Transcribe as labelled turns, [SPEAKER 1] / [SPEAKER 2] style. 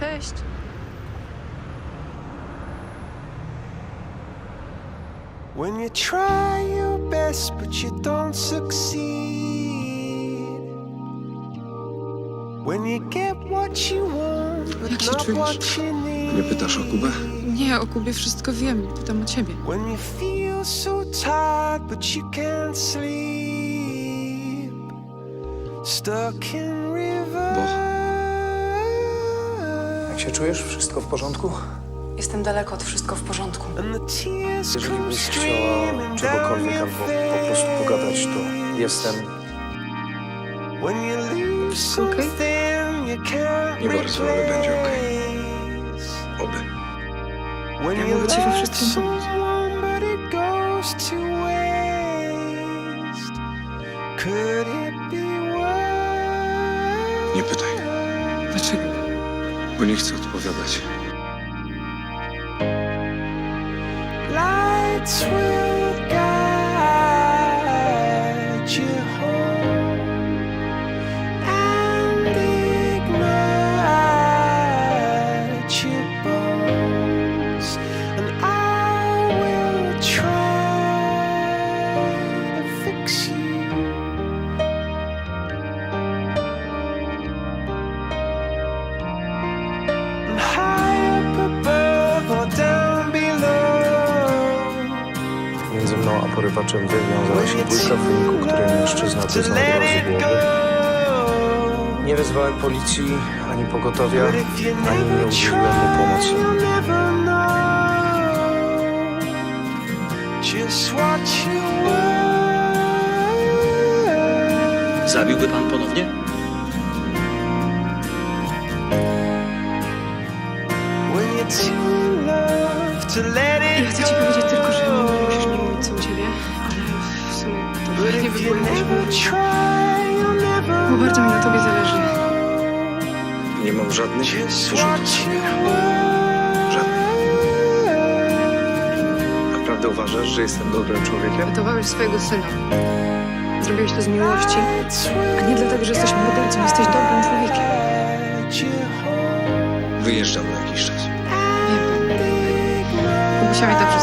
[SPEAKER 1] Cześć.
[SPEAKER 2] When you try your best but you don't succeed. When you get what you want
[SPEAKER 1] Jak
[SPEAKER 2] but
[SPEAKER 1] się
[SPEAKER 2] not
[SPEAKER 1] czujesz?
[SPEAKER 2] what you need.
[SPEAKER 3] Nie pytasz o Kubę?
[SPEAKER 1] Nie, o Kubie wszystko wiem. Pytam o ciebie.
[SPEAKER 2] When you feel so tired but you can't sleep. Stuck in river.
[SPEAKER 4] Jak się czujesz? Wszystko w porządku?
[SPEAKER 5] Jestem daleko od wszystko w porządku.
[SPEAKER 4] Jeżeli byś chciała czegokolwiek albo po prostu pogadać, to jestem.
[SPEAKER 1] Okej?
[SPEAKER 3] Nie bardzo, ale będzie okej. Oby.
[SPEAKER 1] Ja mogę ci we wszystkim pomóc.
[SPEAKER 3] Nie pytaj,
[SPEAKER 1] Dlaczego?
[SPEAKER 3] Bo nie chcę odpowiadać.
[SPEAKER 4] Porywaczem wywiązała się bójka, w wyniku której mężczyzna doznał
[SPEAKER 2] it
[SPEAKER 4] głowy. Nie wezwałem policji, ani pogotowia, ani nie
[SPEAKER 2] never
[SPEAKER 4] udzieliłem mu pomocy.
[SPEAKER 6] Zabiłby pan ponownie?
[SPEAKER 2] When you're too in love to let
[SPEAKER 1] Ja
[SPEAKER 2] it
[SPEAKER 1] chcę ci powiedzieć
[SPEAKER 2] never
[SPEAKER 1] Bo bardzo mi na tobie zależy.
[SPEAKER 3] Nie mam żadnych
[SPEAKER 2] were.
[SPEAKER 3] Żadnych. Naprawdę uważasz, że jestem dobrym człowiekiem?
[SPEAKER 1] Ratowałeś swojego syna. Zrobiłeś to z miłości, a nie dlatego, że jesteś mordercą. Jesteś dobrym człowiekiem.
[SPEAKER 3] Wyjeżdżam na jakiś czas.
[SPEAKER 1] Wiem. Musiałeś dobrze